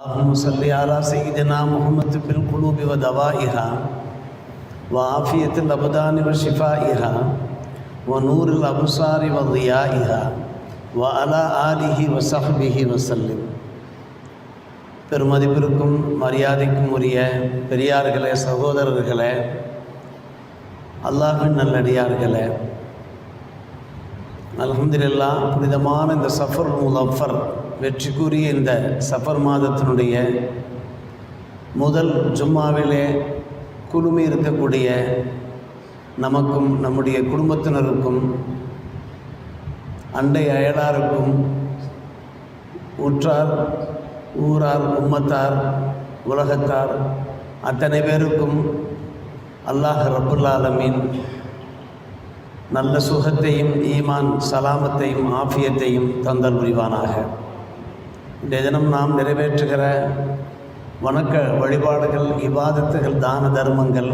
اللهم صل على سيدنا محمد بالقلوب ودوائها وعافية الأبدان وشفائها ونور الأبصار وضيائها وعلى آله وصحبه وسلم பெருமதிப்பிற்கும் மரியாதைக்கும் உரிய பெரியார்களே சகோதரர்களே அல்லாஹின் நல்லடியார்களே அல்ஹம்துலில்லா புனிதமான இந்த சஃபர் முலஃபர் வெற்றிக்குரிய இந்த சஃபர் மாதத்தினுடைய முதல் ஜும்மாவிலே குழுமி இருக்கக்கூடிய நமக்கும் நம்முடைய குடும்பத்தினருக்கும் அண்டை அயலாருக்கும் உற்றார் ஊரார் உம்மத்தார் உலகத்தார் அத்தனை பேருக்கும் அல்லாஹ் ரபுல்லாலமின் நல்ல சுகத்தையும் ஈமான் சலாமத்தையும் ஆஃபியத்தையும் தந்தல் புரிவானாக. இந்த தினம் நாம் நிறைவேற்றுகிற வணக்க வழிபாடுகள் இவாதத்துகள் தான தர்மங்கள்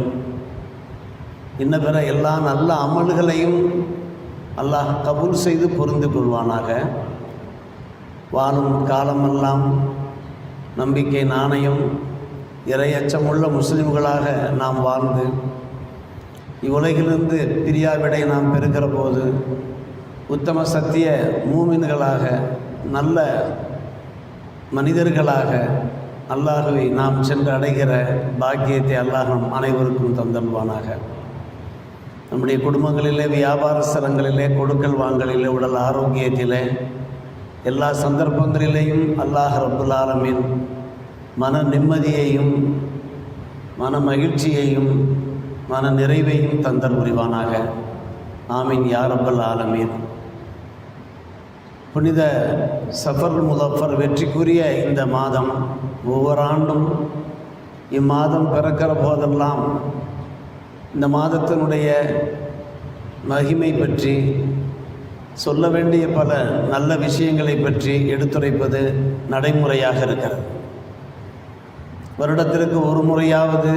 இன்ன பிற எல்லா நல்ல அமல்களையும் அல்லாஹ் கபூல் செய்து புரிந்து கொள்வானாக. வாழும் காலமெல்லாம் நம்பிக்கை நாணயம் இரையச்சமுள்ள முஸ்லிம்களாக நாம் வாழ்ந்து இவ்வுலகிலிருந்து பிரியாவிடை நாம் பெறுகிற போது உத்தம சத்திய மூமின்களாக நல்ல மனிதர்களாக அல்லாஹுவை நாம் சென்று அடைகிற பாக்கியத்தை அல்லாஹ் நம் அனைவருக்கும் தந்தல்வானாக. நம்முடைய குடும்பங்களிலே வியாபார ஸ்தலங்களிலே கொடுக்கல் வாங்கலிலே உடல் ஆரோக்கியத்திலே எல்லா சந்தர்ப்பங்களிலேயும் அல்லாஹ் ரப்புல் ஆலமீன் மன நிம்மதியையும் மன மகிழ்ச்சியையும் மன நிறைவையும் தந்தல் புரிவானாக. ஆமீன் யாரப்பல் ஆலமீன். புனித சஃபர் முதஃபர் வெற்றிக்குரிய இந்த மாதம் ஒவ்வொரு ஆண்டும் இம்மாதம் பிறக்கிற போதெல்லாம் இந்த மாதத்தினுடைய மகிமை பற்றி சொல்ல வேண்டிய பல நல்ல விஷயங்களை பற்றி எடுத்துரைப்பது நடைமுறையாக இருக்கிறது. வருடத்திற்கு ஒரு முறையாவது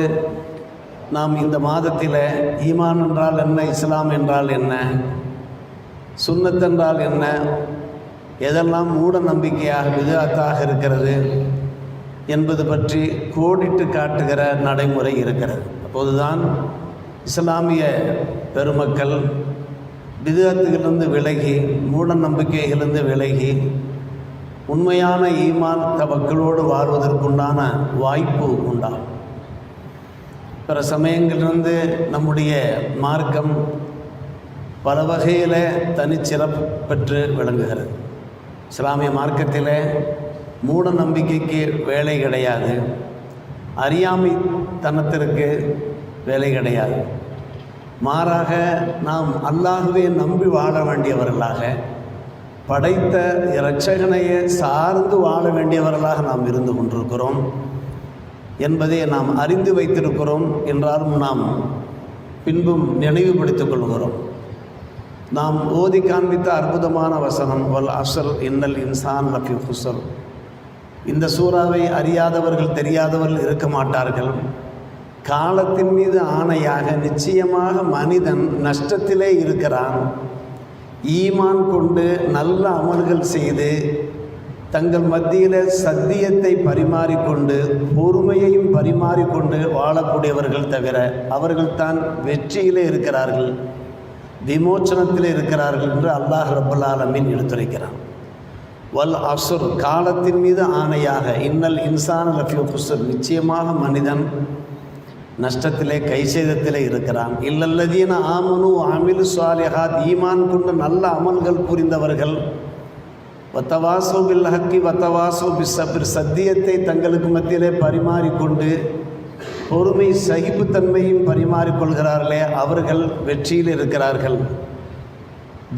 நாம் இந்த மாதத்தில் ஈமான் என்றால் என்ன இஸ்லாம் என்றால் என்ன சுன்னத் என்றால் என்ன எதெல்லாம் மூட நம்பிக்கையாக விதத்தாக இருக்கிறது என்பது பற்றி கோடிட்டு காட்டுகிற நடைமுறை இருக்கிறது. அப்போதுதான் இஸ்லாமிய பெருமக்கள் விதத்துகளிலிருந்து விலகி மூட நம்பிக்கைகளிலிருந்து விலகி உண்மையான ஈமான் தவக்களோடு வாழ்வதற்குண்டான வாய்ப்பு உண்டாகும். பிற சமயங்களிலிருந்து நம்முடைய மார்க்கம் பல வகையில் தனிச்சிறப்பு பெற்று விளங்குகிறது. இஸ்லாமிய மார்க்கத்தில் மூட நம்பிக்கைக்கு வேலை கிடையாது. அறியாமை தனத்திற்கு வேலை கிடையாது. மாறாக நாம் அல்லாகவே நம்பி வாழ வேண்டியவர்களாக படைத்த இரட்சகனையே சார்ந்து வாழ வேண்டியவர்களாக நாம் இருந்து கொண்டிருக்கிறோம். என்பதை நாம் அறிந்து வைத்திருக்கிறோம் என்றாலும் நாம் பின்பும் நினைவுபடுத்திக் கொள்கிறோம். நாம் ஓதி காண்பித்த அற்புதமான வசனம் வல் அசல் இன்னல் இன்சான் லஃபி ஹுசல் இந்த சூறாவை அறியாதவர்கள் தெரியாதவர்கள் இருக்க மாட்டார்கள். காலத்தின் மீது ஆணையாக நிச்சயமாக மனிதன் நஷ்டத்திலே இருக்கிறான். ஈமான் கொண்டு நல்ல அமல்கள் செய்து தங்கள் மத்தியில் சத்தியத்தை பரிமாறிக்கொண்டு பொறுமையையும் பரிமாறிக்கொண்டு வாழக்கூடியவர்கள் தவிர அவர்கள்தான் வெற்றியிலே இருக்கிறார்கள். விமோச்சனத்தில் இருக்கிறார்கள் என்று அல்லாஹ் ரபுல் ஆலமின் எடுத்துரைக்கிறான். வல் அசுர் காலத்தின் மீது ஆணையாக இன்னல் இன்சான் லஃபியூ குசுர் நிச்சயமாக மனிதன் நஷ்டத்திலே கைசேதத்திலே இருக்கிறான். இல்லல்லதீன ஆமனு அமிலு சுவாலிஹாத் ஈமான் கொண்டு நல்ல அமல்கள் புரிந்தவர்கள் வத்தவாசோ பில் ஹக்கி வத்தவாசோ பிசபிர் சத்தியத்தை தங்களுக்கு மத்தியிலே பரிமாறிக்கொண்டு பொறுமை சகிப்புத்தன்மையும் பரிமாறிக்கொள்கிறார்களே அவர்கள் வெற்றியில் இருக்கிறார்கள்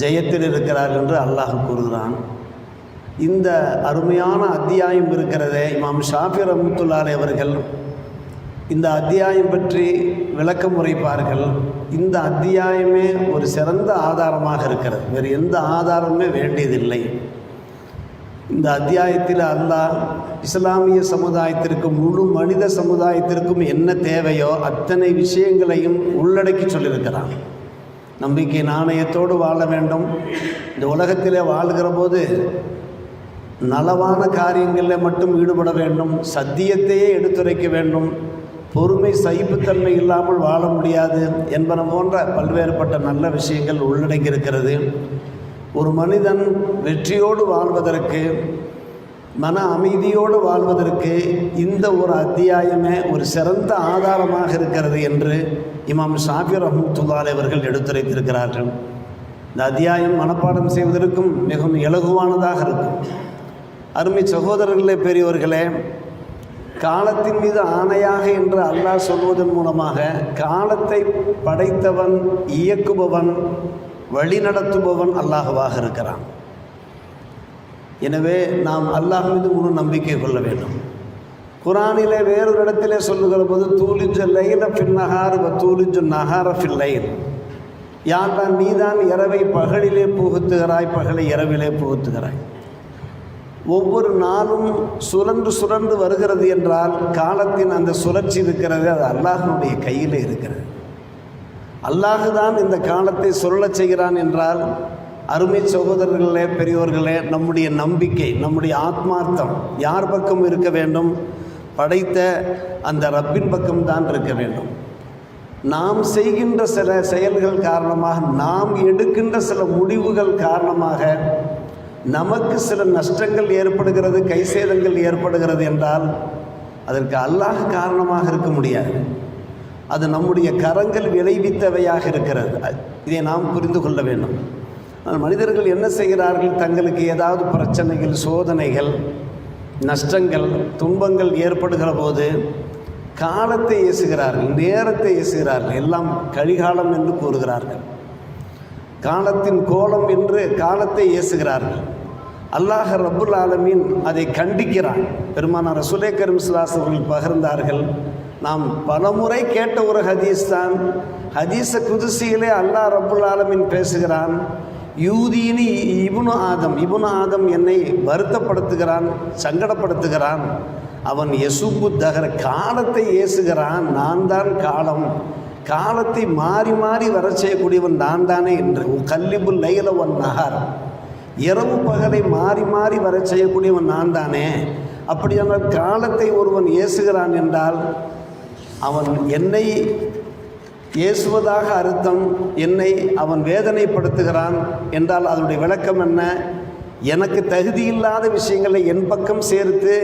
ஜெயத்தில் இருக்கிறார்கள் என்று அல்லாஹ் கூறுகிறான். இந்த அருமையான அத்தியாயம் இருக்கிறதே இமாம் ஷாஃபி ரஹமத்துல்லாலே அவர்கள் இந்த அத்தியாயம் பற்றி விளக்கம் உரைப்பார்கள் இந்த அத்தியாயமே ஒரு சிறந்த ஆதாரமாக இருக்கிறது. வேறு எந்த ஆதாரமுமே வேண்டியதில்லை. இந்த அத்தியாயத்தில் அல்லாஹ் இஸ்லாமிய சமுதாயத்திற்கும் முழு மனித சமுதாயத்திற்கும் என்ன தேவையோ அத்தனை விஷயங்களையும் உள்ளடக்கி சொல்லியிருக்கிறான். நம்பிக்கை நாணயத்தோடு வாழ வேண்டும். இந்த உலகத்திலே வாழ்கிற போது நலவான காரியங்களில் மட்டும் ஈடுபட வேண்டும். சத்தியத்தையே எடுத்துரைக்க வேண்டும். பொறுமை சகிப்புத்தன்மை இல்லாமல் வாழ முடியாது என்பன போன்ற பல்வேறுபட்ட நல்ல விஷயங்கள் உள்ளடங்கியிருக்கிறது ஒரு மனிதன் வெற்றியோடு வாழ்வதற்கு மன அமைதியோடு வாழ்வதற்கு இந்த ஒரு அத்தியாயமே ஒரு சிறந்த ஆதாரமாக இருக்கிறது என்று இமாம் ஷாஃபி ரஹமத்துல்லால் அவர்கள் எடுத்துரைத்திருக்கிறார்கள். இந்த அத்தியாயம் மனப்பாடம் செய்வதற்கும் மிகவும் இலகுவானதாக இருக்கும். அருமை சகோதரர்களே பெரியவர்களே காலத்தின் மீது ஆணையாக என்று அல்லாஹ் சொல்வதன் மூலமாக காலத்தை படைத்தவன் இயக்குபவன் வழி நடத்துபவன் அல்லாஹுவாக இருக்கிறான். எனவே நாம் அல்லாஹ் மீது முழு நம்பிக்கை கொள்ள வேண்டும். குரானிலே வேறொரு இடத்திலே சொல்லுகிற போது தூளிஞ்ச லைல பின்னஹார் வ தூளிஞ்சு நகார ஃபில்லைன் யார்தான் நீதான் இரவை பகலிலே புகுத்துகிறாய் பகலை இரவிலே புகுத்துகிறாய். ஒவ்வொரு நாளும் சுரண்டு சுரண்டு வருகிறது என்றால் காலத்தின் அந்த சுழற்சி இருக்கிறது அது அல்லாஹனுடைய கையில் இருக்கிறது. அல்லாஹு தான் இந்த காலத்தை சொல்ல செய்கிறான் என்றால் அருமை சகோதரர்களே பெரியோர்களே நம்முடைய நம்பிக்கை நம்முடைய ஆத்மார்த்தம் யார் பக்கம் இருக்க வேண்டும்? படைத்த அந்த ரப்பின் பக்கம் தான் இருக்க வேண்டும். நாம் செய்கின்ற சில செயல்கள் காரணமாக நாம் எடுக்கின்ற சில முடிவுகள் காரணமாக நமக்கு சில நஷ்டங்கள் ஏற்படுகிறது கைசேதங்கள் ஏற்படுகிறது என்றால் அதற்கு அல்லாஹ் காரணமாக இருக்க முடியாது. அது நம்முடைய கரங்கள் விளைவித்தவையாக இருக்கிறது. இதை நாம் புரிந்து கொள்ள வேண்டும். மனிதர்கள் என்ன செய்கிறார்கள்? தங்களுக்கு ஏதாவது பிரச்சனைகள் சோதனைகள் நஷ்டங்கள் துன்பங்கள் ஏற்படுகிற போது காலத்தை ஏசுகிறார்கள் நேரத்தை ஏசுகிறார்கள். எல்லாம் கழிகாலம் என்று கூறுகிறார்கள். காலத்தின் கோலம் என்று காலத்தை ஏசுகிறார்கள். அல்லாஹ் ரபுல் ஆலமீன் அதை கண்டிக்கிறான். பெருமானார் ரசுலே கரும் அவர்கள் பகிர்ந்தார்கள். நாம் பலமுறை கேட்ட ஒரு ஹதீஸ் தான். ஹதீஸ குதிசியிலே அல்லாஹ் ரபுல் ஆலமின் பேசுகிறான். யூதீனி இபுனு ஆதம் இபுனு ஆதம் என்னை வருத்தப்படுத்துகிறான் சங்கடப்படுத்துகிறான். அவன் எசுப்பு தகர காலத்தை ஏசுகிறான் நான் தான் காலம். காலத்தை மாறி மாறி வர செய்யக்கூடியவன் நான் தானே என்று. கல்லிபுல் லைல ஒன் நகர் இரவு பகலை மாறி மாறி வர செய்யக்கூடியவன் நான் தானே. அப்படியானால் காலத்தை ஒருவன் ஏசுகிறான் என்றால் அவன் என்னை ஏசுவதாக அர்த்தம் என்னை அவன் வேதனைப்படுத்துகிறான் என்றால் அதனுடைய விளக்கம் என்ன? எனக்கு தகுதியில்லாத விஷயங்களை என் பக்கம் சேர்த்து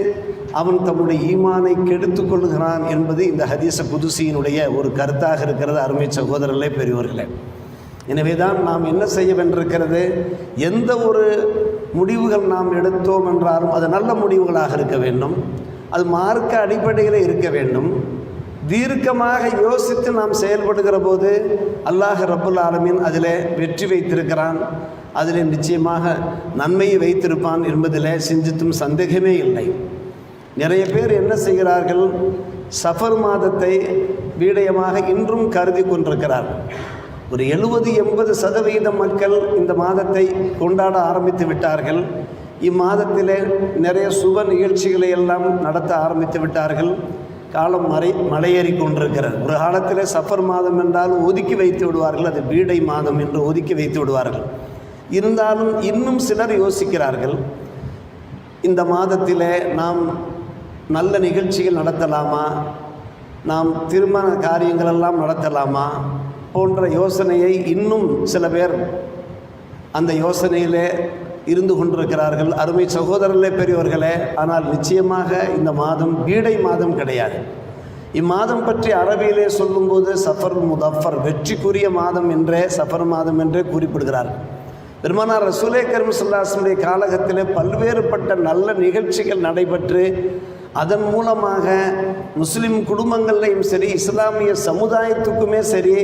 அவன் தம்முடைய ஈமானை கெடுத்து கொள்கிறான் என்பது இந்த ஹதீச குதுசியினுடைய ஒரு கருத்தாக இருக்கிறது அருமை சகோதரர்களே பெரியவர்களே எனவே தான் நாம் என்ன செய்ய வென்றிருக்கிறது எந்த ஒரு முடிவுகள் நாம் எடுத்தோம் என்றாலும் அது நல்ல முடிவுகளாக இருக்க வேண்டும். அது மார்க்க அடிப்படையில் இருக்க வேண்டும். தீர்க்கமாக யோசித்து நாம் செயல்படுகிற போது அல்லாஹ் ரப்புல் ஆலமீன் அதில் வெற்றி வைத்திருக்கிறான். அதில் நிச்சயமாக நன்மையை வைத்திருப்பான் என்பதில் சிந்தித்தும் சந்தேகமே இல்லை. நிறைய பேர் என்ன செய்கிறார்கள்? சஃபர் மாதத்தை வீடயமாக இன்றும் கருதி கொண்டிருக்கிறார்கள் ஒரு எழுபது எண்பது சதவீத மக்கள் இந்த மாதத்தை கொண்டாட ஆரம்பித்து விட்டார்கள். இம்மாதத்திலே நிறைய சுப நிகழ்ச்சிகளை எல்லாம் நடத்த ஆரம்பித்து விட்டார்கள். காலம் மறை மலையேறி கொண்டிருக்கிறது ஒரு காலத்தில் சஃபர் மாதம் என்றால் ஒதுக்கி வைத்து விடுவார்கள். அது பீடை மாதம் என்று ஒதுக்கி வைத்து விடுவார்கள். இருந்தாலும் இன்னும் சிலர் யோசிக்கிறார்கள் இந்த மாதத்திலே நாம் நல்ல நிகழ்ச்சிகள் நடத்தலாமா? நாம் திருமண காரியங்களெல்லாம் நடத்தலாமா? போன்ற யோசனையை இன்னும் சில பேர் அந்த யோசனையிலே இருந்து கொண்டிருக்கிறார்கள். அருமை சகோதரர்களே பெரியவர்களே ஆனால் நிச்சயமாக இந்த மாதம் பீடை மாதம் கிடையாது. இம்மாதம் பற்றி அரபியிலே சொல்லும்போது சஃபர் முதஃபர் வெற்றிக்குரிய மாதம் என்றே சஃபர் மாதம் என்றே குறிப்பிடுகிறார். பெருமானார் ரசூலே கரும் சுல்லாசனுடைய காலகத்திலே பல்வேறுபட்ட நல்ல நிகழ்ச்சிகள் நடைபெற்று அதன் மூலமாக முஸ்லிம் குடும்பங்கள்லையும் சரி இஸ்லாமிய சமுதாயத்துக்குமே சரி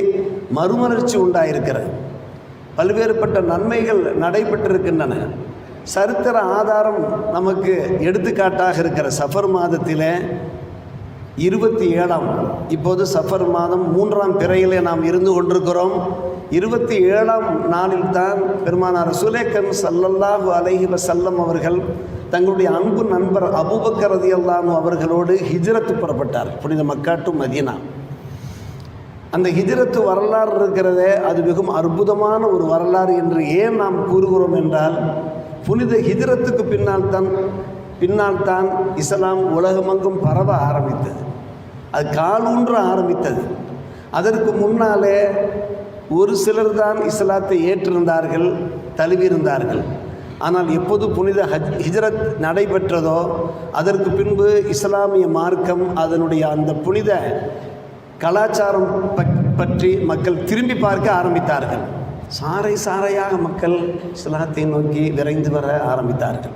மறுமலர்ச்சி உண்டாயிருக்கிறது. பல்வேறுபட்ட நன்மைகள் நடைபெற்றிருக்கின்றன. சரித்திர ஆதாரம் நமக்கு எடுத்துக்காட்டாக இருக்கிற சஃபர் மாதத்திலே இருபத்தி ஏழாம் இப்போது சஃபர் மாதம் மூன்றாம் பிறையிலே நாம் இருந்து கொண்டிருக்கிறோம். இருபத்தி ஏழாம் நாளில் தான் பெருமானார் சுலேக்கன் சல்லல்லாஹு அலஹி வசல்லம் அவர்கள் தங்களுடைய அன்பு நண்பர் அபூபக்கர் ரதியல்லானு அவர்களோடு ஹிஜ்ரத்து புறப்பட்டார். புனித மக்காட்டு மதீனா. அந்த ஹிஜரத்து வரலாறு இருக்கிறதே அது மிகவும் அற்புதமான ஒரு வரலாறு என்று ஏன் நாம் கூறுகிறோம் என்றால் புனித ஹிஜரத்துக்கு பின்னால் தான் பின்னால் தான் இஸ்லாம் உலகமெங்கும் பரவ ஆரம்பித்தது. அது காலூன்ற ஆரம்பித்தது. அதற்கு முன்னாலே ஒரு சிலர் தான் இஸ்லாத்தை ஏற்றிருந்தார்கள் தழுவியிருந்தார்கள். ஆனால் எப்போது புனித ஹஜ் ஹிஜரத் நடைபெற்றதோ அதற்கு பின்பு இஸ்லாமிய மார்க்கம் அதனுடைய அந்த புனித கலாச்சாரம் பற்றி மக்கள் திரும்பி பார்க்க ஆரம்பித்தார்கள். சாறை சாறையாக மக்கள் இஸ்லாத்தை நோக்கி விரைந்து வர ஆரம்பித்தார்கள்.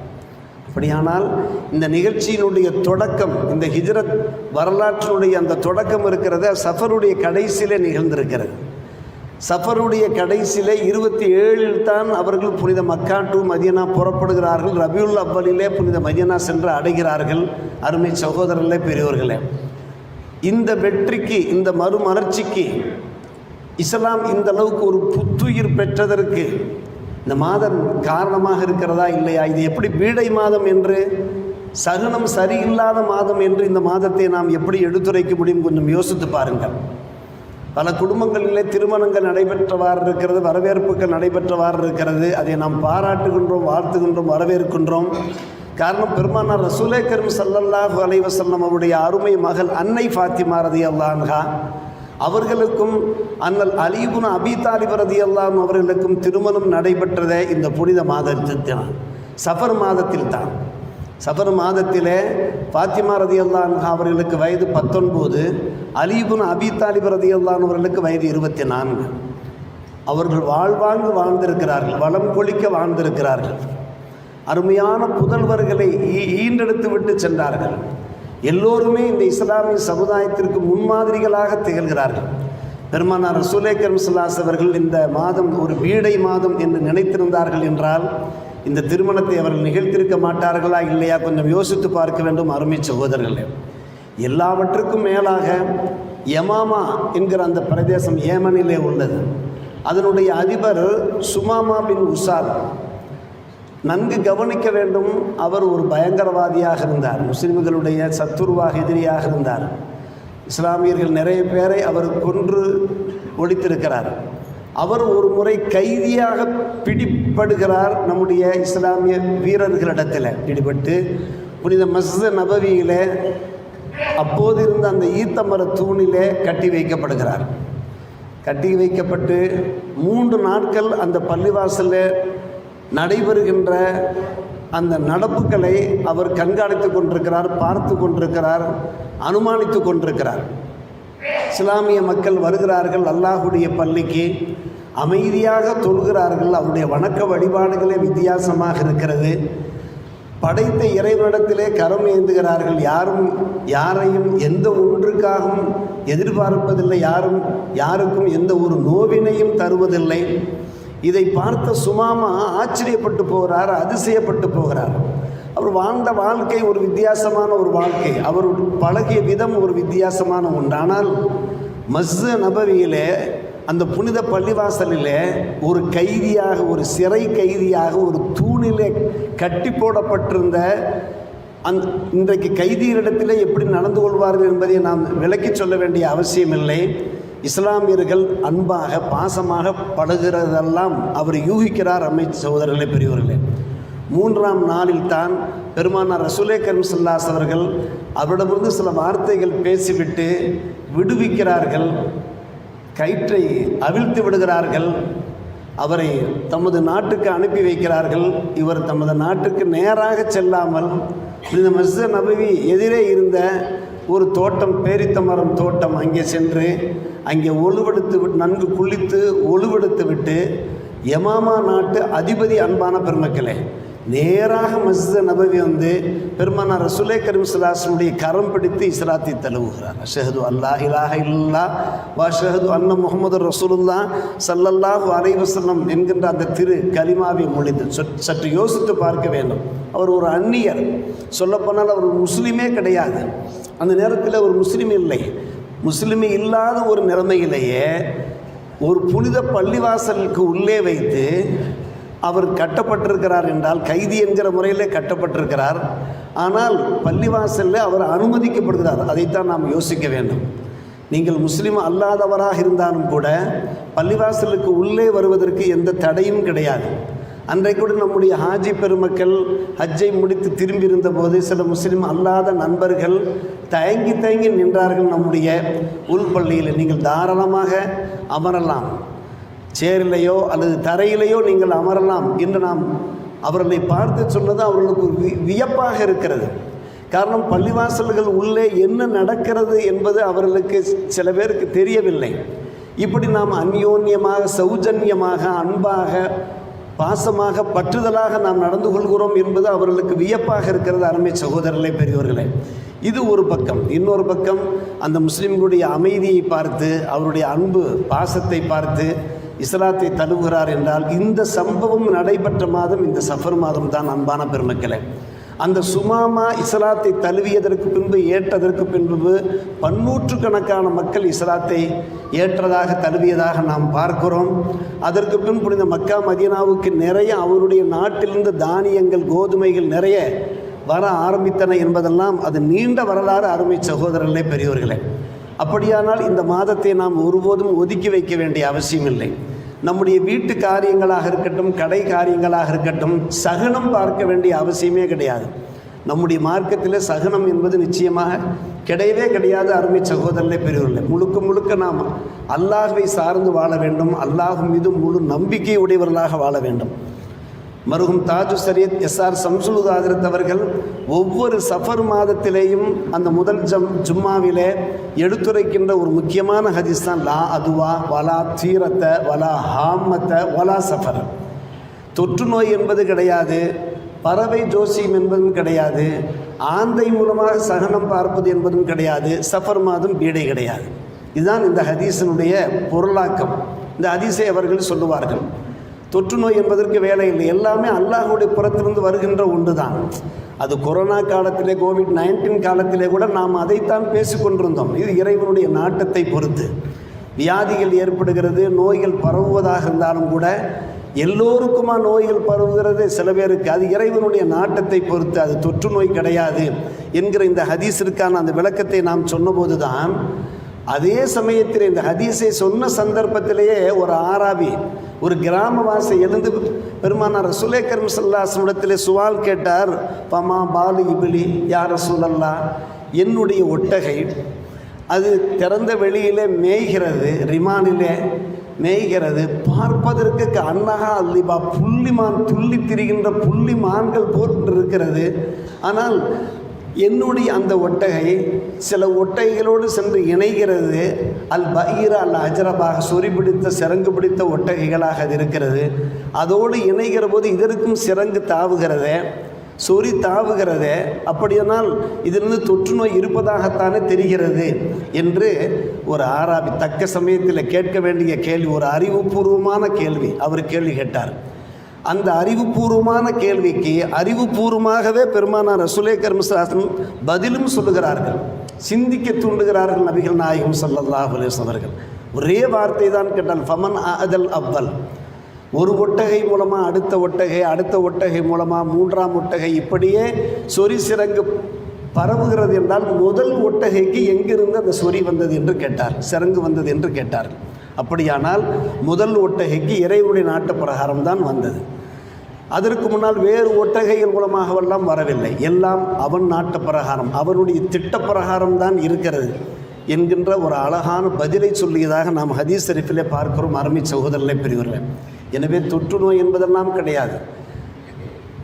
அப்படியானால் இந்த நிகழ்ச்சியினுடைய தொடக்கம் இந்த ஹிஜ்ரத் வரலாற்றினுடைய அந்த தொடக்கம் இருக்கிறத சஃபருடைய கடைசியிலே நிகழ்ந்திருக்கிறது. சஃபருடைய கடைசியிலே இருபத்தி ஏழில் தான் அவர்கள் புனித மக்கா டு மதியனா புறப்படுகிறார்கள். ரபியுல் அவ்வலிலே புனித மதியனா சென்று அடைகிறார்கள். அருமை சகோதரர்களே பெரியவர்களே இந்த வெற்றிக்கு இந்த மறுமலர்ச்சிக்கு இஸ்லாம் இந்த அளவுக்கு ஒரு புத்துயிர் பெற்றதற்கு இந்த மாதம் காரணமாக இருக்கிறதா இல்லையா? இது எப்படி பீடை மாதம் என்று சகுனம் சரியில்லாத மாதம் என்று இந்த மாதத்தை நாம் எப்படி எடுத்துரைக்க முடியும்? கொஞ்சம் யோசித்து பாருங்கள். பல குடும்பங்களிலே திருமணங்கள் நடைபெற்றவாறு இருக்கிறது வரவேற்புகள் நடைபெற்றவாறு இருக்கிறது. அதை நாம் பாராட்டுகின்றோம் வாழ்த்துகின்றோம் வரவேற்கின்றோம். காரணம் பெருமானார் ரசூலே கரும் சல்லல்லாஹு அலைவசல்லம் அவருடைய அருமை மகள் அன்னை ஃபாத்திமா ரதி அல்லான்ஹா அவர்களுக்கும் அண்ணல் அலிபுன் அபி தாலிப் ரதி அல்லாம் அவர்களுக்கும் திருமணம் நடைபெற்றதே இந்த புனித மாதத்தில் தான் சஃபர் மாதத்தில் தான் சஃபர் மாதத்திலே ஃபாத்திமா ரதி அல்லான்ஹா அவர்களுக்கு வயது பத்தொன்பது அலிபுன் அபி தாலிப் ரதி அல்லான் அவர்களுக்கு வயது இருபத்தி நான்கு. அவர்கள் வாழ்வாங்கு வாழ்ந்திருக்கிறார்கள் வளம் கொளிக்க வாழ்ந்திருக்கிறார்கள். அருமையான புதல்வர்களை ஈ- ஈண்டெடுத்து விட்டு சென்றார்கள். எல்லோருமே இந்த இஸ்லாமிய சமுதாயத்திற்கு முன்மாதிரிகளாக திகழ்கிறார்கள். பெருமானார் ரசூலே கரம்சல்லாஸ் அவர்கள் இந்த மாதம் ஒரு வீடை மாதம் என்று நினைத்திருந்தார்கள் என்றால் இந்த திருமணத்தை அவர்கள் நிகழ்த்திருக்க மாட்டார்களா இல்லையா கொஞ்சம் யோசித்து பார்க்க வேண்டும் அருமை சகோதரர்களே. எல்லாவற்றுக்கும் மேலாக யமாமா என்கிற அந்த பிரதேசம் ஏமனிலே உள்ளது. அதனுடைய அதிபர் சுமாமா பின் உசார். நன்கு கவனிக்க வேண்டும். அவர் ஒரு பயங்கரவாதியாக இருந்தார். முஸ்லிம்களுடைய சத்துருவாக எதிரியாக இருந்தார். இஸ்லாமியர்கள் நிறைய பேரை அவர் கொன்று ஒழித்திருக்கிறார் அவர் ஒரு முறை கைதியாக பிடிப்படுகிறார் நம்முடைய இஸ்லாமிய வீரர்களிடத்தில். பிடிபட்டு புனித மஸ்ஜித் நபவியில் அப்போது இருந்த அந்த ஈத்தமர தூணிலே கட்டி வைக்கப்படுகிறார். கட்டி வைக்கப்பட்டு மூன்று நாட்கள் அந்த பள்ளிவாசலில் நடைபெறுகின்ற அந்த நடப்புகளை அவர் கண்காணித்து கொண்டிருக்கிறார் பார்த்து கொண்டிருக்கிறார் அனுமானித்து கொண்டிருக்கிறார். இஸ்லாமிய மக்கள் வருகிறார்கள் அல்லாஹுடைய பள்ளிக்கு அமைதியாக தொழுகிறார்கள். அவருடைய வணக்க வழிபாடுகளே வித்தியாசமாக இருக்கிறது. படைத்த இறைவனிடத்திலே கரம் ஏந்துகிறார்கள். யாரும் யாரையும் எந்த ஒன்றுக்காகவும் எதிர்பார்ப்பதில்லை. யாரும் யாருக்கும் எந்த ஒரு நோவினையும் தருவதில்லை. இதை பார்த்த சுமாமா ஆச்சரியப்பட்டு போகிறார் அதிசயப்பட்டு போகிறார். அவர் வாழ்ந்த வாழ்க்கை ஒரு வித்தியாசமான ஒரு வாழ்க்கை. அவர் பழகிய விதம் ஒரு வித்தியாசமான ஒன்று. ஆனால் மஸ்ஜ நபவியிலே அந்த புனித பள்ளிவாசலிலே ஒரு கைதியாக ஒரு சிறை கைதியாக ஒரு தூணிலே கட்டி போடப்பட்டிருந்த அந் இன்றைக்கு கைதியரிடத்தில் எப்படி நடந்து கொள்வார்கள் என்பதை நாம் விளக்கிச் சொல்ல வேண்டிய அவசியமில்லை. இஸ்லாமியர்கள் அன்பாக பாசமாக படுகிறதெல்லாம் அவர் யூகிக்கிறார் அம்மை சகோதரர்களே பெரியவர்களே மூன்றாம் நாளில் தான் பெருமானார் ரசுலே கரீம் ஸல்லல்லாஹு அவர்கள் அவரிடமிருந்து சில வார்த்தைகள் பேசிவிட்டு விடுவிக்கிறார்கள். கயிற்றை அவிழ்த்து விடுகிறார்கள். அவரை தமது நாட்டுக்கு அனுப்பி வைக்கிறார்கள். இவர் தமது நாட்டுக்கு நேராக செல்லாமல் இந்த மஸ்ஜித் நபவி எதிரே இருந்த ஒரு தோட்டம் பேரித்த மரம் தோட்டம். அங்கே சென்று அங்கே ஒழுவெடுத்து விட்டு நன்கு குளித்து ஒழுவெடுத்து விட்டு யமாமா நாட்டு அதிபதி அன்பான பெருமக்களே நேராக மஸ்ஜித நபவி வந்து பெருமானார் ரசுலே கரீம் சலாசனுடைய கரம் பிடித்து இஸ்லாத்தை தழுவுகிறார். ஷஹது அல்லா இலாஹ இல்லா வா ஷஹது அன்ன முகமது ரசூலுல்லா சல்லல்லாஹு அலைஹி என்கின்ற அந்த திரு கலிமாவை மொழிந்து சற்று யோசித்து பார்க்க வேண்டும். அவர் ஒரு அந்நியர். சொல்லப்போனால் அவர் முஸ்லீமே கிடையாது. அந்த நேரத்தில் ஒரு முஸ்லீம் இல்லை. முஸ்லீம் இல்லாத ஒரு நிலைமையிலேயே ஒரு புனித பள்ளிவாசலுக்கு உள்ளே வைத்து அவர் கட்டப்பட்டிருக்கிறார் என்றால் கைதி என்கிற முறையிலே கட்டப்பட்டிருக்கிறார். ஆனால் பள்ளிவாசலில் அவர் அனுமதிக்கப்படுகிறார். அதைத்தான் நாம் யோசிக்க வேண்டும். நீங்கள் முஸ்லீம் அல்லாதவராக இருந்தாலும் கூட பள்ளிவாசலுக்கு உள்ளே வருவதற்கு எந்த தடையும் கிடையாது. அன்றைக்கு கூட நம்முடைய ஹாஜி பெருமக்கள் ஹஜ்ஜை முடித்து திரும்பியிருந்த போது சில முஸ்லீம் அல்லாத நண்பர்கள் தயங்கி தயங்கி நின்றார்கள் நம்முடைய உள்பள்ளியில் நீங்கள் தாராளமாக அமரலாம். சேரிலையோ அல்லது தரையிலையோ நீங்கள் அமரலாம் என்று நாம் அவர்களை பார்த்து சொன்னது அவர்களுக்கு ஒரு வி வியப்பாக இருக்கிறது. காரணம் பள்ளிவாசல்கள் உள்ளே என்ன நடக்கிறது என்பது அவர்களுக்கு சில பேருக்கு தெரியவில்லை. இப்படி நாம் அந்யோன்யமாக சௌஜன்யமாக அன்பாக பாசமாக பற்றுதலாக நாம் நடந்து கொள்கிறோம் என்பது அவர்களுக்கு வியப்பாக இருக்கிறது அருமை சகோதரர்களே பெரியவர்களே இது ஒரு பக்கம். இன்னொரு பக்கம் அந்த முஸ்லிம்களுடைய அமைதியை பார்த்து அவருடைய அன்பு பாசத்தை பார்த்து இஸ்லாத்தை தழுவுகிறார் என்றால் இந்த சம்பவம் நடைபெற்ற மாதம் இந்த சஃபர் மாதம் தான் அன்பான பெருமக்களே. அந்த சுமாமா இஸ்லாத்தை தழுவியதற்கு பின்பு ஏற்றதற்கு பின்பு பன்னூற்றுக்கணக்கான மக்கள் இஸ்லாத்தை ஏற்றதாக தழுவியதாக நாம் பார்க்கிறோம். அதற்கு பின் புனித மக்கா மதீனாவுக்கு நிறைய அவருடைய நாட்டிலிருந்து தானியங்கள் கோதுமைகள் நிறைய வர ஆரம்பித்தன என்பதெல்லாம் அது நீண்ட வரலாறு அருமை சகோதரர்களே பெரியவர்களே அப்படியானால் இந்த மாதத்தை நாம் ஒருபோதும் ஒதுக்கி வைக்க வேண்டிய அவசியம் இல்லை நம்முடைய வீட்டு காரியங்களாக இருக்கட்டும் கடை காரியங்களாக இருக்கட்டும் சகனம் பார்க்க வேண்டிய அவசியமே கிடையாது. நம்முடைய மார்க்கத்தில் சகனம் என்பது நிச்சயமாக கிடையவே கிடையாது அருமை சகோதரர்களே பெரியவர்களே முழுக்க முழுக்க நாம் அல்லாஹ்வை சார்ந்து வாழ வேண்டும் அல்லாஹ் மீது முழு நம்பிக்கை உடையவர்களாக வாழ வேண்டும். மருகும் தாஜு சரியத் எஸ்ஆர் சம்சுலுத் ஆதிரத் அவர்கள் ஒவ்வொரு சஃபர் மாதத்திலேயும் அந்த முதல் ஜம் ஜும்மாவிலே எடுத்துரைக்கின்ற ஒரு முக்கியமான ஹதீஸ் தான் லா அதுவா வலா தீரத்தை வலா ஹாமத்தை வலா சஃபர். தொற்று நோய் என்பது கிடையாது பறவை ஜோசியம் என்பதும் கிடையாது ஆந்தை மூலமாக சகனம் பார்ப்பது என்பதும் கிடையாது சஃபர் மாதம் பீடை கிடையாது. இதுதான் இந்த ஹதீஸினுடைய பொருளாக்கம். இந்த ஹதீஸை அவர்கள் சொல்லுவார்கள். தொற்று நோய் என்பதற்கு வேலை இல்லை. எல்லாமே அல்லாஹுடைய புறத்திலிருந்து வருகின்ற ஒன்று தான் அது கொரோனா காலத்திலே கோவிட் நைன்டீன் காலத்திலே கூட நாம் அதைத்தான் பேசிக்கொண்டிருந்தோம் இது இறைவனுடைய நாட்டத்தை பொறுத்து. வியாதிகள் ஏற்படுகிறது நோய்கள் பரவுவதாக இருந்தாலும் கூட எல்லோருக்குமா நோய்கள் பரவுகிறது? சில பேருக்கு அது இறைவனுடைய நாட்டத்தை பொறுத்து. அது தொற்று நோய் கிடையாது என்கிற இந்த ஹதீஸிற்கான அந்த விளக்கத்தை நாம் சொன்னபோது தான் அதே சமயத்தில் இந்த ஹதீஸை சொன்ன சந்தர்ப்பத்திலேயே ஒரு ஆராவி ஒரு கிராமவாசி எழுந்து பெருமானார் சுலேக்கரம் சல்லாசனிடத்திலே சுவால் கேட்டார் பமா பாலு இபிலி யார் சூழல்லா என்னுடைய ஒட்டகை அது திறந்த வெளியிலே மேய்கிறது ரிமானிலே மேய்கிறது. பார்ப்பதற்கு அன்னகா அல்லிபா புள்ளிமான் துள்ளி திரிகின்ற புள்ளிமான்கள் போன்று இருக்கிறது. ஆனால் என்னுடைய அந்த ஒட்டகை சில ஒட்டகைகளோடு சென்று இணைகிறது. அல் பஈர அல் அஜரபாக சொறி பிடித்த சிறங்கு பிடித்த ஒட்டகைகளாக அது இருக்கிறது. அதோடு இணைகிற போது இதற்கும் சிறங்கு தாவுகிறதே. சொறி தாவுகிறதே. அப்படியானால் இதிலிருந்து தொற்று நோய் இருப்பதாகத்தானே தெரிகிறது என்று ஒரு ஆராபி தக்க சமயத்தில் கேட்க வேண்டிய கேள்வி ஒரு அறிவுபூர்வமான கேள்வி. அவர் கேள்வி கேட்டார். அந்த அறிவுபூர்வமான கேள்விக்கு அறிவுபூர்வமாகவே பெருமானார் ரசுலே கர்மசாசன் பதிலும் சொல்லுகிறார்கள். சிந்திக்க தூண்டுகிறார்கள் நபிகள் நாயகம் ஸல்லல்லாஹு அலைஹி அவர்கள். ஒரே வார்த்தை தான் கேட்டால் ஃபமன் அதல் அவ்வல். ஒரு ஒட்டகை மூலமாக அடுத்த ஒட்டகை அடுத்த ஒட்டகை மூலமாக மூன்றாம் ஒட்டகை இப்படியே சொறி சிறங்கு பரவுகிறது என்றால் முதல் ஒட்டகைக்கு எங்கிருந்து அந்த சொறி வந்தது என்று கேட்டார் சிறங்கு வந்தது என்று கேட்டார் அப்படியானால் முதல் ஒட்டகைக்கு இறைவனுடைய நாட்டு பிரகாரம் தான் வந்தது. அதற்கு முன்னால் வேறு ஒட்டகைகள் மூலமாகவெல்லாம் வரவில்லை. எல்லாம் அவன் நாட்டு பிரகாரம் அவனுடைய திட்ட பிரகாரம் தான் இருக்கிறது என்கின்ற ஒரு அழகான பதிலை சொல்லியதாக நாம் ஹதீஸ் ஷெரீஃபிலே பார்க்கிறோம். அருமை சகோதரர்களை பெரியவர்களே எனவே தொற்று நோய் என்பதெல்லாம் கிடையாது.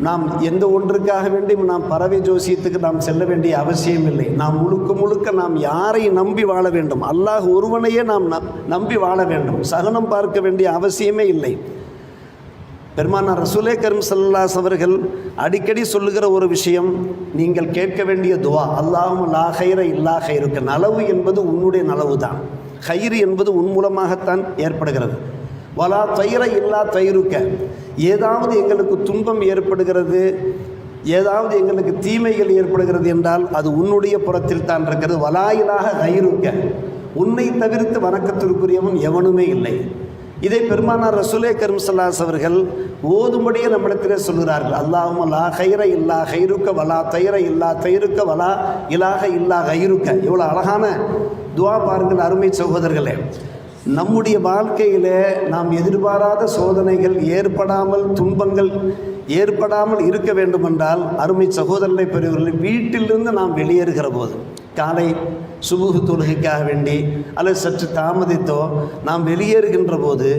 நாம் எந்த ஒன்றுக்காக வேண்டியும் நாம் பறவை ஜோசியத்துக்கு நாம் செல்ல வேண்டிய அவசியம் இல்லை. நாம் முழுக்க முழுக்க நாம் யாரை நம்பி வாழ வேண்டும்? அல்லாஹ் ஒருவனையே நாம் நம்பி வாழ வேண்டும். சகனம் பார்க்க வேண்டிய அவசியமே இல்லை. பெருமானார் ரசூலே கரும் சல்லாஸ் அவர்கள் அடிக்கடி சொல்லுகிற ஒரு விஷயம் நீங்கள் கேட்க வேண்டிய துவா அல்லாஹும் லா ஹைர இல்லா ஹைருக்கு நலவு என்பது உன்னுடைய நலவு தான் ஹைரு என்பது உன் மூலமாகத்தான் ஏற்படுகிறது. வலா தயிர இல்லா தயிருக்க. ஏதாவது எங்களுக்கு துன்பம் ஏற்படுகிறது ஏதாவது எங்களுக்கு தீமைகள் ஏற்படுகிறது என்றால் அது உன்னுடைய புறத்தில் தான் இருக்கிறது. வலாயிலாக ஹைருக்க உன்னை தவிர்த்து வணக்கத்திற்குரியவன் எவனுமே இல்லை. இதை பெருமானார் ரசூலே கரும்சல்லாஸ் அவர்கள் ஓதும்படியே நம்மிடத்திலே சொல்கிறார்கள் அல்லாஹும் அல்லா ஹைர இல்லா ஹைருக்க வலா தயிர இல்லா தயிருக்க வலா இலாக இல்லா ஹைருக்க இவ்வளோ அழகான துவா பாருங்கள் அருமை சகோதரர்களே. நம்முடைய வாழ்க்கையில் நாம் எதிர்பாராத சோதனைகள் ஏற்படாமல் துன்பங்கள் ஏற்படாமல் இருக்க வேண்டுமென்றால் அருமை சகோதரனை பெரியவர்கள் வீட்டிலிருந்து நாம் வெளியேறுகிற போது காலை சுமூக தொழுகைக்காக வேண்டி அல்லது சற்று தாமதித்தோ நாம் வெளியேறுகின்ற போது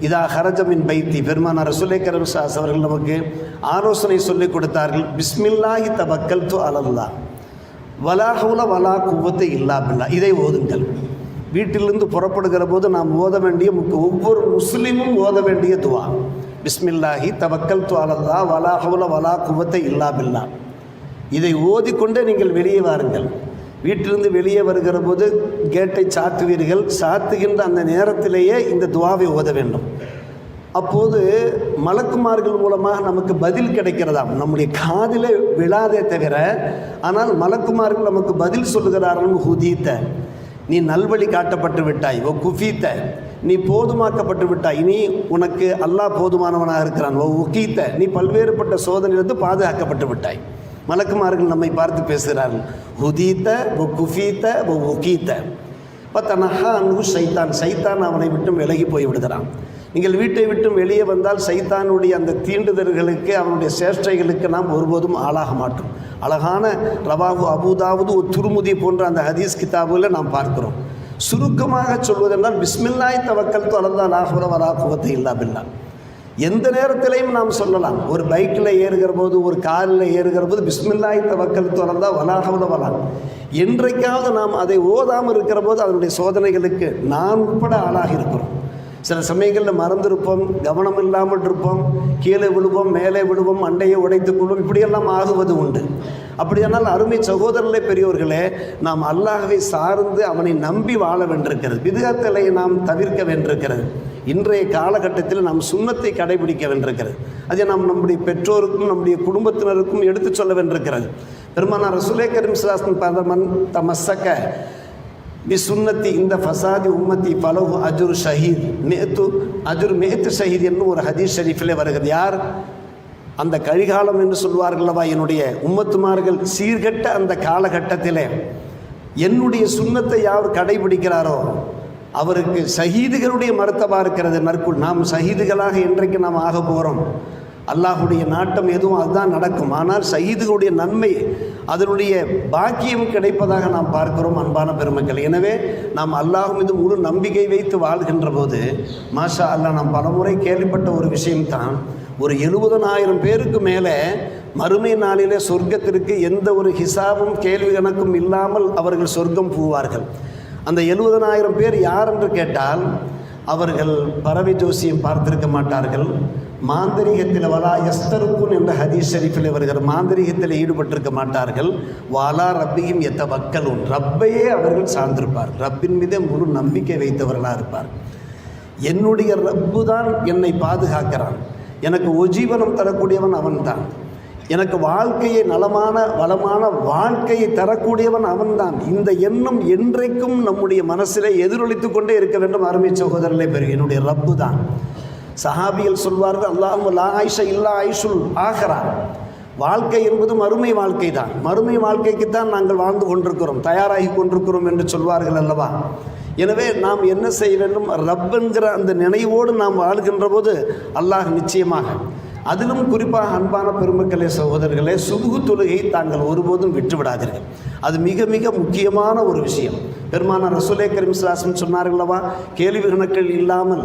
இதா ஹரஜமின் பைத்தி பெருமானார் சுலேக்கரம் சாஸ் அவர்கள் நமக்கு ஆலோசனை சொல்லிக் கொடுத்தார்கள் பிஸ்மில்லாஹி தபக்கல் து அலல்லா வலாஹுல வலா குவத்தை இல்லா பில்லா. இதை ஓதுங்கள். வீட்டிலிருந்து புறப்படுகிற போது நாம் ஓத வேண்டிய ஒவ்வொரு முஸ்லீமும் ஓத வேண்டிய துவா. பிஸ்மில்லாஹி தவக்கல் து வலா ஹவுல வலா குவத்தை இல்லா பில்லா. இதை ஓதிக்கொண்டே நீங்கள் வெளியே வாருங்கள். வீட்டிலிருந்து வெளியே வருகிற போது கேட்டை சாத்துவீர்கள். சாத்துகின்ற அந்த நேரத்திலேயே இந்த துவாவை ஓத வேண்டும். அப்போது மலக்குமார்கள் மூலமாக நமக்கு பதில் கிடைக்கிறதாம். நம்முடைய காதில் விழாதே தவிர ஆனால் மலக்குமார்கள் நமக்கு பதில் சொல்லுகிறார்கள் ஹுதீத்த நீ நல்வழி காட்டப்பட்டு விட்டாய். ஓ குஃபீத்த. நீ போதுமாக்கப்பட்டு விட்டாய். இனி உனக்கு அல்லாஹ் போதுமானவனாக இருக்கிறான். ஓ உக்கீத்த நீ பல்வேறுபட்ட சோதனையிலிருந்து பாதுகாக்கப்பட்டு விட்டாய். மலக்குமார்கள் நம்மை பார்த்து பேசுகிறார்கள். ஹுதீத்த ஓ குஃபீத்த ஓ உக்கீத்த பத்தனஹா அன்பு சைத்தான் சைத்தான் அவனை விட்டும் விலகி போய் விடுகிறான். நீங்கள் வீட்டை விட்டும் வெளியே வந்தால் சைத்தானுடைய அந்த தீண்டுதல்களுக்கு அவனுடைய சேஷ்டைகளுக்கு நாம் ஒருபோதும் ஆளாக மாட்டோம். அழகான ரவாகு அபுதாவது ஒரு துருமுதி போன்ற அந்த ஹதீஸ் கிதாபுல நாம் பார்க்கிறோம். சுருக்கமாக சொல்வதென்றால் பிஸ்மில்லாய் தவக்கல் தொலந்தா லாஹுர வரா குவத்தை இல்லா பில்லா. எந்த நேரத்திலையும் நாம் சொல்லலாம் ஒரு பைக்கில் ஏறுகிற போது ஒரு காரில் ஏறுகிற போது பிஸ்மில்லாய் தவக்கல் திறந்தா வலாகவில் வரலாம் என்றைக்காவது நாம் அதை ஓதாமல் இருக்கிற போது அதனுடைய சோதனைகளுக்கு நான் உட்பட ஆளாகி இருக்கிறோம். சில சமயங்களில் மறந்திருப்போம் கவனம் இல்லாமல் இருப்போம் கீழே விழுவோம் மேலே விழுவோம் அண்டையை உடைத்துக்கொள்வோம் இப்படியெல்லாம் ஆகுவது உண்டு. அப்படியானால் அருமை சகோதரர்களே பெரியோர்களே நாம் அல்லாஹ்வை சார்ந்து அவனை நம்பி வாழ வேண்டியிருக்கிறது. விதத்தலை நாம் தவிர்க்க வேண்டியிருக்கிறது. இன்றைய காலகட்டத்தில் நாம் சுண்ணத்தை கடைபிடிக்க வேண்டியிருக்கிறது. அதை நாம் நம்முடைய பெற்றோருக்கும் நம்முடைய குடும்பத்தினருக்கும் எடுத்துச் சொல்ல வேண்டியிருக்கிறது. பெருமானார் ரசுலே கரீம் சிலாசன் பதமன் தமசக்க பி சுன்னத்தி இந்த ஃபசாதி உம்மத்தி பலவு அஜுர் ஷஹீத் மேத்து அஜுர் மேத்து ஷஹீத் என்னும் ஒரு ஹதீஸ் ஷரீஃபிலே வருகிறது யார் அந்த கழிகாலம் என்று சொல்வார்களவா என்னுடைய உம்மத்துமார்கள் சீர்கெட்ட அந்த காலகட்டத்திலே என்னுடைய சுண்ணத்தை யார் கடைபிடிக்கிறாரோ அவருக்கு ஷஹீதுகளுடைய மருத்தவா இருக்கிறது நற்குள் நாம் ஷஹீதுகளாக இன்றைக்கு நாம் ஆக போகிறோம் அல்லாஹுடைய நாட்டம் எதுவும் அதுதான் நடக்கும். ஆனால் சயீதுகளுடைய நன்மை அதனுடைய பாக்கியம் கிடைப்பதாக நாம் பார்க்கிறோம் அன்பான பெருமக்கள். எனவே நாம் அல்லாஹ் மீது முழு நம்பிக்கை வைத்து வாழ்கின்ற போது மாஷா அல்லாஹ் நாம் பலமுறை கேள்விப்பட்ட ஒரு விஷயம்தான். ஒரு எழுபதனாயிரம் பேருக்கு மேலே மறுமை நாளிலே சொர்க்கத்திற்கு எந்த ஒரு ஹிசாபும் கேள்வி கணக்கும் இல்லாமல் அவர்கள் சொர்க்கம் பூவார்கள். அந்த எழுபதனாயிரம் பேர் யார் என்று கேட்டால் அவர்கள் பறவை ஜோசியம் பார்த்திருக்க மாட்டார்கள். மாந்திரிகத்தில் வலா எஸ்தருக்குன் என்ற ஹதீஸ் ஷரீஃபில் வருகிற மாந்திரிகத்தில் ஈடுபட்டிருக்க மாட்டார்கள். வாலா ரப்பியும் எத்த வக்கலும் ரப்பையே அவர்கள் சார்ந்திருப்பார். ரப்பின் மீதே முழு நம்பிக்கை வைத்தவர்களாக இருப்பார். என்னுடைய ரப்பு தான் என்னை பாதுகாக்கிறான். எனக்கு உஜீவனம் தரக்கூடியவன் அவன்தான். எனக்கு வாழ்க்கையை நலமான வளமான வாழ்க்கையை தரக்கூடியவன் அவன்தான். இந்த எண்ணம் என்றைக்கும் நம்முடைய மனசில் எதிரொலித்து கொண்டே இருக்க வேண்டும். அருமை சகோதரர்களே பெரு என்னுடைய ரப்பு தான் சஹாபிகள் சொல்வார்கள் அல்லாஹ் லா ஆயிஷா இல்லா ஆயிஷுல் ஆகரா வாழ்க்கை என்பது மறுமை வாழ்க்கை தான். மறுமை வாழ்க்கைக்கு தான் நாங்கள் வாழ்ந்து கொண்டிருக்கிறோம் தயாராகி கொண்டிருக்கிறோம் என்று சொல்வார்கள் அல்லவா? எனவே நாம் என்ன செய்ய வேண்டும்? ரப் என்கிற அந்த நினைவோடு நாம் வாழ்கின்ற போது அல்லாஹ் நிச்சயமாக அதிலும் குறிப்பாக அன்பான பெருமக்களே சகோதரர்களே சுபுகு தொழுகை தாங்கள் ஒருபோதும் விட்டுவிடாதீர்கள். அது மிக மிக முக்கியமான ஒரு விஷயம். பெருமான ரசூலே கரீம் சிலாசன் சொன்னார்களவா கேள்வி கணக்கள் இல்லாமல்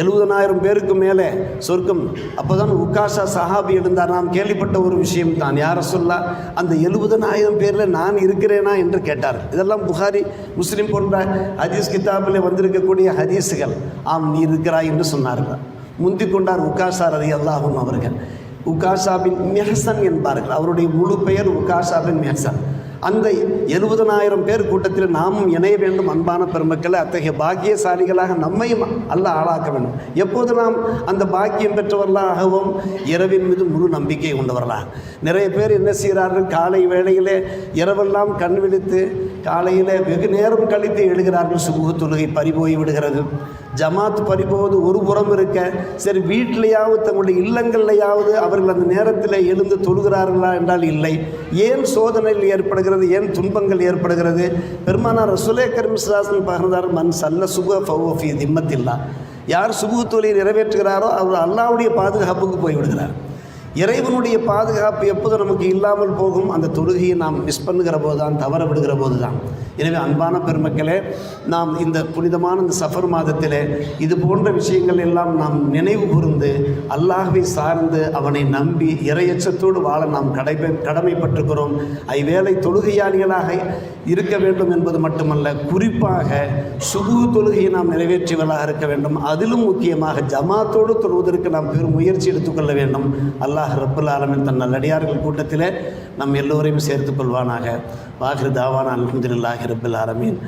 எழுபதனாயிரம் பேருக்கு மேலே சொர்க்கம். அப்போதான் உக்காஷா சஹாபி எழுந்தார். நாம் கேள்விப்பட்ட ஒரு விஷயம் தான். யார சொல்லா அந்த எழுபதனாயிரம் பேரில் நான் இருக்கிறேனா என்று கேட்டார். இதெல்லாம் புகாரி முஸ்லீம் போன்ற ஹதீஸ் கிதாபில் வந்திருக்கக்கூடிய ஹதீஸுகள். ஆம் நீ இருக்கிறாய் என்று சொன்னார்கள். முந்தி கொண்டார் உக்காஷா ரதி அல்லாஹும் அவர்கள். உகாசா பின் மெஹசன் என்பார்கள். அவருடைய முழு பெயர் உகாசா பின் மெஹசன். அந்த எழுபதனாயிரம் பேர் கூட்டத்தில் நாமும் இணைய வேண்டும் அன்பான பெருமக்களை அத்தகைய பாக்கியசாலிகளாக நம்மையும் அல்ல ஆளாக்க வேண்டும். எப்போது நாம் அந்த பாக்கியம் பெற்றவர்களாகவும் இரவின் மீது முழு நம்பிக்கை கொண்டவர்களாக. நிறைய பேர் என்ன செய்கிறார்கள்? காலை வேளையிலே இரவெல்லாம் கண் விழித்து காலையில் வெகு நேரம் கழித்து எழுகிறார்கள். சுமூக தொழுகை பறிபோய் விடுகிறது. ஜமாத் பறிபோவது ஒரு புறம் இருக்க சரி வீட்டிலேயாவது தங்களுடைய இல்லங்கள்லையாவது அவர்கள் அந்த நேரத்தில் எழுந்து தொழுகிறார்களா என்றால் இல்லை. ஏன் சோதனைகள் ஏற்படுகிறது? ஏன் துன்பங்கள் ஏற்படுகிறது? பெருமானார் ரசுலே கரிமிஸ்லாசன் பகர்ந்தார் மண் சல்ல சுப ஃபி திம்மத்தில்லா. யார் சுபுக தொழில் நிறைவேற்றுகிறாரோ அவர் அல்லாவுடைய பாதுகாப்புக்கு போய்விடுகிறார். இறைவனுடைய பாதுகாப்பு எப்போது நமக்கு இல்லாமல் போகும். அந்த தொழுகையை நாம் மிஸ் பண்ணுகிற போது தான் தவற விடுகிற போது தான் எனவே அன்பான பெருமக்களே நாம் இந்த புனிதமான இந்த சஃபர் மாதத்திலே இது போன்ற விஷயங்கள் எல்லாம் நாம் நினைவு கூர்ந்து அல்லாஹ்வை சார்ந்து அவனை நம்பி இரையச்சத்தோடு வாழ நாம் கடை கடமைப்பட்டிருக்கிறோம். ஐவேளை தொழுகையாளிகளாக இருக்க வேண்டும் என்பது மட்டுமல்ல குறிப்பாக சுகு தொழுகையை நாம் நிறைவேற்றியவர்களாக இருக்க வேண்டும். அதிலும் முக்கியமாக ஜமாத்தோடு தொழுவதற்கு நாம் பெரும் முயற்சி எடுத்துக்கொள்ள வேண்டும். அல்லாஹ் ரப்புல் ஆலமின் தன் நல்லடியார்கள் கூட்டத்திலே நம் எல்லோரையும் சேர்த்துக் கொள்வானாக. வாகிரு தாவான அல்ஹம்துலில்லாஹி ரப்பில் ஆலமீன்.